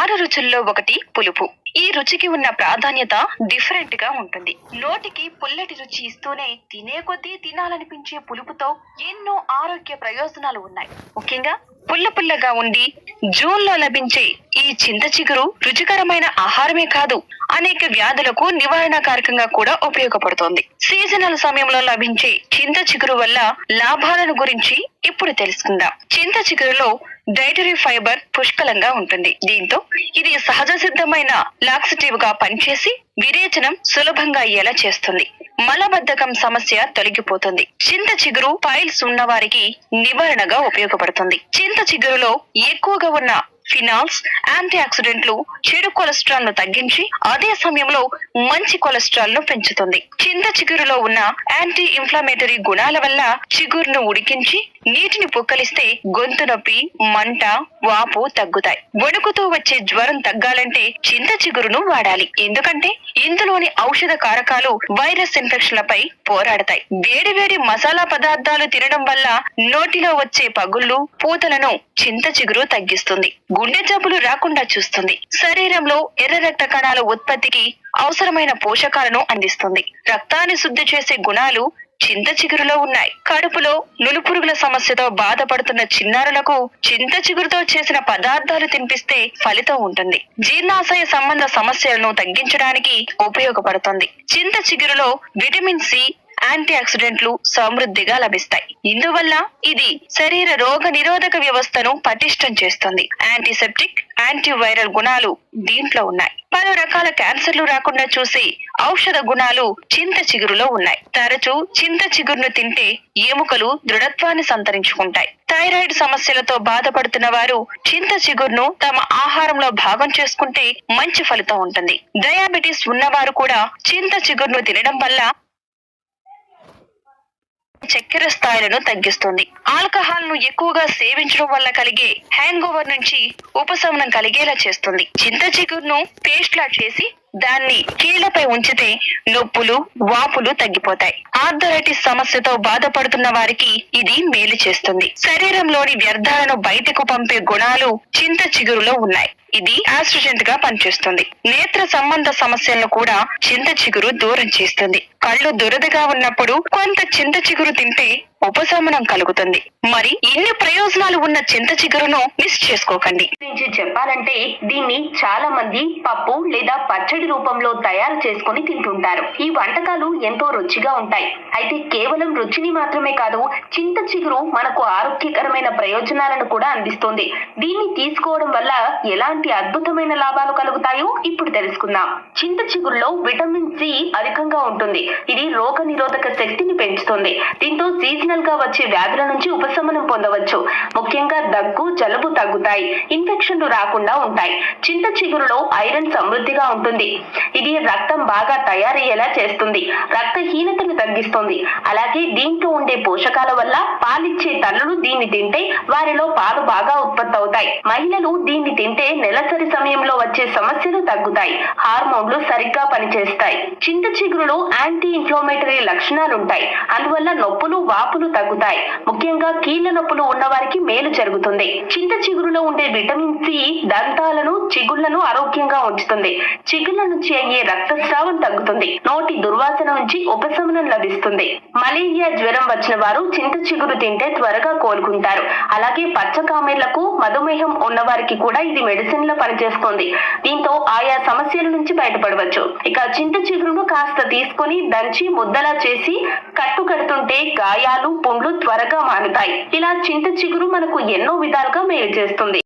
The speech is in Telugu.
ఆరు రుచుల్లో ఒకటి పులుపు. ఈ రుచికి ఉన్న ప్రాధాన్యత డిఫరెంట్గా ఉంటుంది. నోటికి పుల్లటి రుచి ఇస్తూనే తినే కొద్దీ తినాలనిపించే పులుపుతో ఎన్నో ఆరోగ్య ప్రయోజనాలు ఉన్నాయి. ముఖ్యంగా పుల్ల పుల్లగా ఉండి జూన్లో లభించే ఈ చింత చిగురు రుచికరమైన ఆహారమే కాదు అనేక వ్యాధులకు నివారణకారకంగా కూడా ఉపయోగపడుతోంది. సీజనల్ సమయంలో లభించే చింత చిగురు వల్ల లాభాలను గురించి ఇప్పుడు తెలుసుకుందాం. చింత చిగురులో డైటరీ ఫైబర్ పుష్కలంగా ఉంటుంది. దీంతో ఇది సహజ సిద్ధమైన లాక్సిటివ్గా పనిచేసి విరేచనం సులభంగా అయ్యేలా చేస్తుంది. మలబద్ధకం సమస్య తొలగిపోతుంది. చింత చిగురు పైల్స్ ఉన్న వారికి నివారణగా ఉపయోగపడుతుంది. చింత చిగురులో ఎక్కువగా ఉన్న ఫినాల్స్ యాంటీ ఆక్సిడెంట్లు చెడు కొలెస్ట్రాల్ను తగ్గించి అదే సమయంలో మంచి కొలెస్ట్రాల్ను పెంచుతుంది. చింత చిగురులో ఉన్న యాంటీ ఇన్ఫ్లమేటరీ గుణాల వల్ల చిగురును ఉడికించి నీటిని పుక్కలిస్తే గొంతు నొప్పి మంట వాపు తగ్గుతాయి. వణుకుతూ వచ్చే జ్వరం తగ్గాలంటే చింత చిగురును వాడాలి. ఎందుకంటే ఇందులోని ఔషధ కారకాలు వైరస్ ఇన్ఫెక్షన్లపై పోరాడతాయి. వేడి వేడి మసాలా పదార్థాలు తినడం వల్ల నోటిలో వచ్చే పగుళ్ళు పూతలను చింత చిగురు తగ్గిస్తుంది. గుండె జబ్బులు రాకుండా చూస్తుంది. శరీరంలో ఎర్ర రక్త కణాల ఉత్పత్తికి అవసరమైన పోషకాలను అందిస్తుంది. రక్తాన్ని శుద్ధి చేసే గుణాలు చింత చిగురులో ఉన్నాయి. కడుపులో నులుపురుగుల సమస్యతో బాధపడుతున్న చిన్నారులకు చింత చిగురుతో చేసిన పదార్థాలు తినిపిస్తే ఫలితం ఉంటుంది. జీర్ణాశయ సంబంధ సమస్యలను తగ్గించడానికి ఉపయోగపడుతుంది. చింత చిగురులో విటమిన్ సి యాంటీ ఆక్సిడెంట్లు సమృద్ధిగా లభిస్తాయి. ఇందువల్ల ఇది శరీర రోగ నిరోధక వ్యవస్థను పటిష్టం చేస్తుంది. యాంటీసెప్టిక్ యాంటీవైరల్ గుణాలు దీంట్లో ఉన్నాయి. పలు రకాల క్యాన్సర్లు రాకుండా చూసి ఔషధ గుణాలు చింత చిగురులో ఉన్నాయి. తరచూ చింత చిగురును తింటే ఎముకలు దృఢత్వాన్ని సంతరించుకుంటాయి. థైరాయిడ్ సమస్యలతో బాధపడుతున్న వారు చింత చిగురును తమ ఆహారంలో భాగం చేసుకుంటే మంచి ఫలితం ఉంటుంది. డయాబెటీస్ ఉన్నవారు కూడా చింత చిగురును తినడం వల్ల చక్కెర స్థాయిలను తగ్గిస్తుంది. ఆల్కహాల్ను ఎక్కువగా సేవించడం వల్ల కలిగే హ్యాంగ్ ఓవర్ నుంచి ఉపశమనం కలిగేలా చేస్తుంది. చింత చిగురును పేస్ట్ లా చేసి దాన్ని కీళ్ళపై ఉంచితే నొప్పులు వాపులు తగ్గిపోతాయి. ఆర్థరైటిస్ సమస్యతో బాధపడుతున్న వారికి ఇది మేలు చేస్తుంది. శరీరంలోని వ్యర్థాలను బయటకు పంపే గుణాలు చింత చిగురులో ఉన్నాయి. ఇది ఆస్ట్రజెంట్గా పనిచేస్తుంది. నేత్ర సంబంధ సమస్యలను కూడా చింత చిగురు దూరం చేస్తుంది. కళ్ళు దురదగా ఉన్నప్పుడు కొంత చింత చిగురు తింటే ఉపశమనం కలుగుతుంది. మరి ఇన్ని ప్రయోజనాలు ఉన్న చింత చిగురును మిస్ చేసుకోకండి. గురించి చెప్పాలంటే దీన్ని చాలా మంది పప్పు లేదా పచ్చడి రూపంలో తయారు చేసుకొని తింటుంటారు. ఈ వంటకాలు ఎంతో రుచిగా ఉంటాయి. అయితే కేవలం రుచిని మాత్రమే కాదు చింత చిగురు మనకు ఆరోగ్యకరమైన ప్రయోజనాలను కూడా అందిస్తుంది. దీన్ని తీసుకోవడం వల్ల ఎలాంటి అద్భుతమైన లాభాలు కలుగుతాయో ఇప్పుడు తెలుసుకుందాం. చింత చిగురులో విటమిన్ సి అధికంగా ఉంటుంది. ఇది రోగ నిరోధక శక్తిని పెంచుతుంది. దీంతో సీజనల్గా వచ్చే వ్యాధుల నుంచి ఉపశమనం పొందవచ్చు. ముఖ్యంగా దగ్గు జలుబు తగ్గుతాయి. ఇన్ఫెక్షన్లు రాకుండా ఉంటాయి. చింత చిగురులో ఐరన్ సమృద్ధిగా ఉంటుంది. ఇది రక్తం బాగా తయారయ్యేలా చేస్తుంది. రక్తహీనతను తగ్గిస్తుంది. అలాగే దీంట్లో ఉండే పోషకాల వల్ల పాలిచ్చే తల్లులు దీన్ని తింటే వారిలో పాలు బాగా ఉత్పత్తి అవుతాయి. మహిళలు దీన్ని తింటే నెలసరి సమయంలో వచ్చే సమస్యలు తగ్గుతాయి. హార్మోన్లు సరిగ్గా పనిచేస్తాయి. చింత చిగురులో యాంటీ ఇన్ఫ్లోమేటరీ లక్షణాలు ఉంటాయి అందువల్ల నొప్పులు వాపులు తగ్గుతాయి. ముఖ్యంగా కీళ్ళ నొప్పులు ఉన్న వారికి మేలు జరుగుతుంది. చింత చిగురులో ఉండే విటమిన్ సి దంతాలను చిగుళ్ళను ఆరోగ్యంగా ఉంచుతుంది. చిగుళ్ళ నుంచి అయ్యే రక్తస్రావం తగ్గుతుంది. నోటి దుర్వాసన నుంచి ఉపశమనం లభిస్తుంది. మలేరియా జ్వరం వచ్చిన వారు చింత చిగురు తింటే త్వరగా కోలుకుంటారు. అలాగే పచ్చ కామెర్లకు మధుమేహం ఉన్న వారికి కూడా ఇది మెడిసిన్ లా పనిచేస్తుంది. దీంతో ఆయా సమస్యల నుంచి బయటపడవచ్చు. ఇక చింత చిగురును కాస్త తీసుకొని దంచి ముద్దలా చేసి కట్టు కడుతుంటే గాయాలు పుండ్లు త్వరగా మానుతాయి. ఇలా చింత చిగురు మనకు ఎన్నో విధాలుగా మేలు చేస్తుంది.